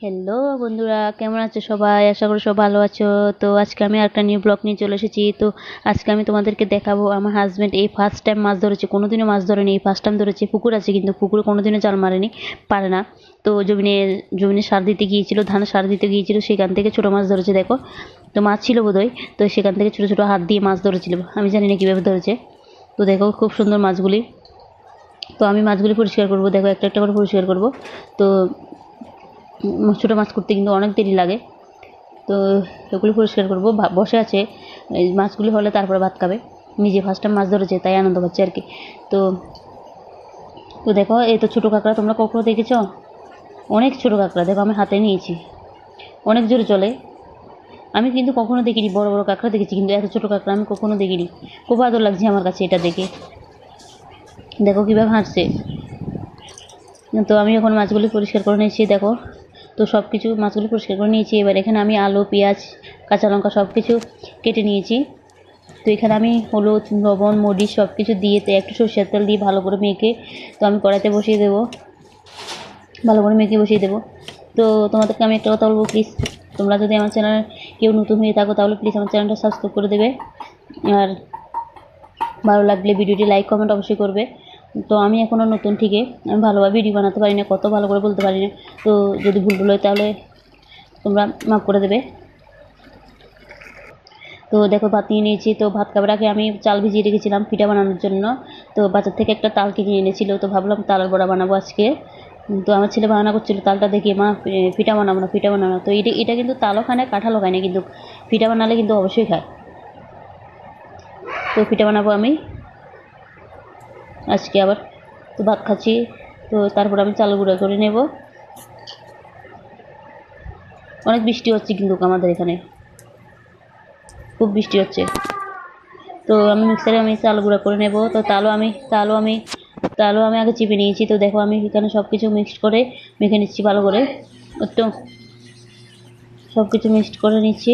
Hello বন্ধুরা, কেমন আছো সবাই? আশা করি সব ভালো আছো। তো আজকে আমি একটা নিউ ব্লগ নিয়ে চলে এসেছি। তো আজকে আমি তোমাদেরকে দেখাবো, আমার হাজব্যান্ড এই ফার্স্ট টাইম মাছ ধরেছে। কোনোদিনও মাছ ধরেনি, এই ফার্স্ট টাইম ধরেছে। পুকুর আছে কিন্তু পুকুরে কোনোদিনও জাল মারেনি, পারে না। তো জমিনে জমিনে সার দিতে গিয়েছিল, ধান সার দিতে গিয়েছিল, সেখান থেকে ছোটো মাছ ধরেছে, দেখো। তো মাছ ছিল বোধহয়, তো সেখান থেকে ছোটো ছোটো হাত দিয়ে মাছ ধরেছিল। আমি জানি না কীভাবে ধরেছে। তো দেখো, খুব সুন্দর মাছগুলি। তো আমি মাছগুলি পরিষ্কার করব, দেখো, একটা একটা করে পরিষ্কার করব। তো ছোটো মাছ করতে কিন্তু অনেক দেরি লাগে। তো এগুলি পরিষ্কার করব। বসে আছে। মাছগুলি হলে তারপরে ভাত খাবে। নিজে ফার্স্ট টাইম মাছ ধরেছে, তাই আনন্দ পাচ্ছে আর কি। তো তো দেখো, এই তো ছোটো কাঁকড়া, তোমরা কখনো দেখেছ? অনেক ছোটো কাঁকড়া, দেখো আমি হাতে নিয়েছি। অনেক জোরে চলে। আমি কিন্তু কখনো দেখিনি, বড় বড় কাঁকড়া দেখেছি, কিন্তু এত ছোটো কাঁকড়া আমি কখনো দেখিনি। খুব আদর লাগছে আমার কাছে এটা দেখে। দেখো কীভাবে হাঁটছে। তো আমি এখন মাছগুলি পরিষ্কার করে নিয়েছি, দেখো। তো সব কিছু মাছগুলি পরিষ্কার করে নিয়েছি। এবার এখানে আমি আলু, পেঁয়াজ, কাঁচা লঙ্কা সব কিছু কেটে নিয়েছি। তো এখানে আমি হলুদ, লবণ, মরিচ সব কিছু দিয়ে একটু সরষের তেল দিয়ে ভালো করে মেখে তো আমি কড়াইতে বসিয়ে দেবো। ভালো করে মেখে বসিয়ে দেবো। তো তোমাদেরকে আমি একটা কথা বলব প্লিজ তোমরা যদি আমার চ্যানেল কেউ নতুন হয়ে থাকো, তাহলে প্লিজ আমার চ্যানেলটা সাবস্ক্রাইব করে দেবে। আর ভালো লাগলে ভিডিওটি লাইক কমেন্ট অবশ্যই করবে। তো আমি এখনও নতুন ঠিকই আমি ভালোভাবে ভিডিও বানাতে পারি না কত ভালো করে বলতে পারি না তো যদি ভুল ভুল হয় তাহলে তোমরা মাফ করে দেবে। তো দেখো, ভাত নিয়ে নিয়েছি। তো ভাত খাবার আগে আমি চাল ভিজিয়ে রেখেছিলাম পিঠা বানানোর জন্য। তো বাজার থেকে একটা তাল কিনে এনেছিল, তো ভাবলাম তালের বড়া বানাবো আজকে। তো আমার ছেলে বানানো করছিল তালটা দেখে, মা পিঠা বানাবো না, পিঠা বানাবো তো এটা এটা কিন্তু তালও খায় না, কাঁঠালও খায় না, কিন্তু পিঠা বানালে কিন্তু অবশ্যই খায়। তো পিঠা বানাবো আমি। আজকে আবার তো ভাত খাচ্ছি, তো তারপর আমি চাল গুঁড়া করে নেব। অনেক বৃষ্টি হচ্ছে কিন্তু আমাদের এখানে। খুব বৃষ্টি হচ্ছে। তো আমি মিক্সারে আমি চাল গুঁড়া করে নেব। তো তালও আমি তালও আমি তালও আমি আগে চিপে নিয়েছি। তো দেখো আমি এখানে সব কিছু মিক্সড করে মেখে নিচ্ছি ভালো করে। একটু সব কিছু মিক্সড করে নিচ্ছি।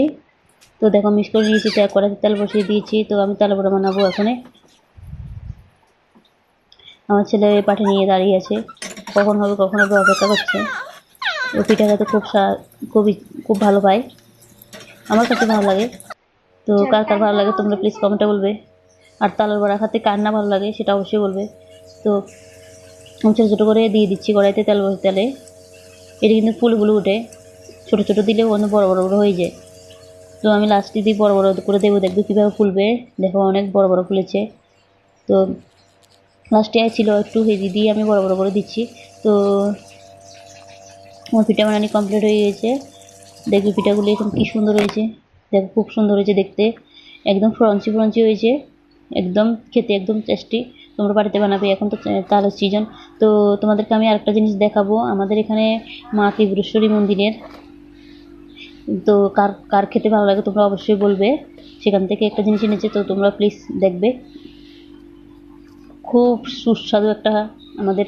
তো দেখো মিক্স করে নিয়েছি, তো কড়াইতে তেল বসিয়ে দিয়েছি। তো আমি তাল বড়া বানাবো এখানে। আমার ছেলে পাঠে নিয়ে দাঁড়িয়ে আছে। কখন হবে কখন হবে অপেক্ষা করছে। ও পিঠা খেতে খুব খুবই খুব ভালো পায়। আমার কাছে ভালো লাগে। তো কার কার ভালো লাগে তোমরা প্লিজ কমেন্টে বলবে। আর তালের বড়া খাতে কার না ভালো লাগে সেটা অবশ্যই বলবে। তো আমি ছোটো ছোটো করে দিয়ে দিচ্ছি কড়াইতে তেল বসে তেলে। এটা কিন্তু ফুলগুলো উঠে ছোটো ছোটো দিলেও অন্য বড়ো বড়ো বড়ো হয়ে যায়। তো আমি লাস্টে দিয়ে বড়ো বড়ো করে দেবো। দেখবে কীভাবে ফুলবে। দেখো অনেক বড়ো বড়ো ফুলেছে। তো লাস্টে ছিল একটু হেজি দিয়ে আমি বড় বড় করে দিচ্ছি। তো আমার পিঠা বানানি কমপ্লিট হয়ে গেছে। দেখবি পিঠাগুলি এখন কী সুন্দর হয়েছে। দেখো, খুব সুন্দর হয়েছে দেখতে। একদম ফ্রঞ্চি ফ্রঞ্চি হয়েছে। একদম খেতে একদম টেস্টি তোমরা বাড়িতে বানাবে, এখন তো তালের সিজন তো তোমাদেরকে আমি আরেকটা জিনিস দেখাবো। আমাদের এখানে মা ত্রিপুরেশ্বরী মন্দিরের। তো কার কার খেতে ভালো লাগে তোমরা অবশ্যই বলবে। সেখান থেকে একটা জিনিস এনেছে, তো তোমরা প্লিজ দেখবে। খুব সুস্বাদু একটা আমাদের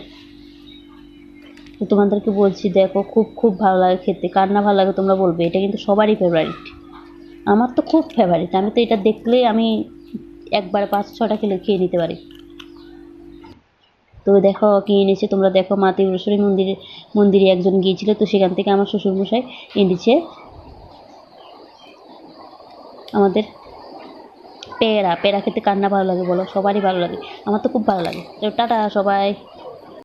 তোমাদেরকে বলছি, দেখো, খুব খুব ভালো লাগে খেতে। কার না ভালো লাগে তোমরা বলবে, এটা কিন্তু সবারই ফেভারিট আমার তো খুব ফেভারিট আমি তো এটা দেখলেই আমি একবার পাঁচ, ছটা কিলো খেয়ে নিতে পারি। তো দেখো কি এনেছে। তোমরা দেখো, মা ত্রিপুরেশ্বরী মন্দিরে মন্দিরে একজন গিয়েছিল, তো সেখান থেকে আমার শ্বশুরমশাই এনেছে। আমাদের পেয়ারা পেয়ারা খেতে কার না ভালো লাগে বলো? সবারই ভালো লাগে। আমার তো খুব ভালো লাগে। তো টাটা সবাই।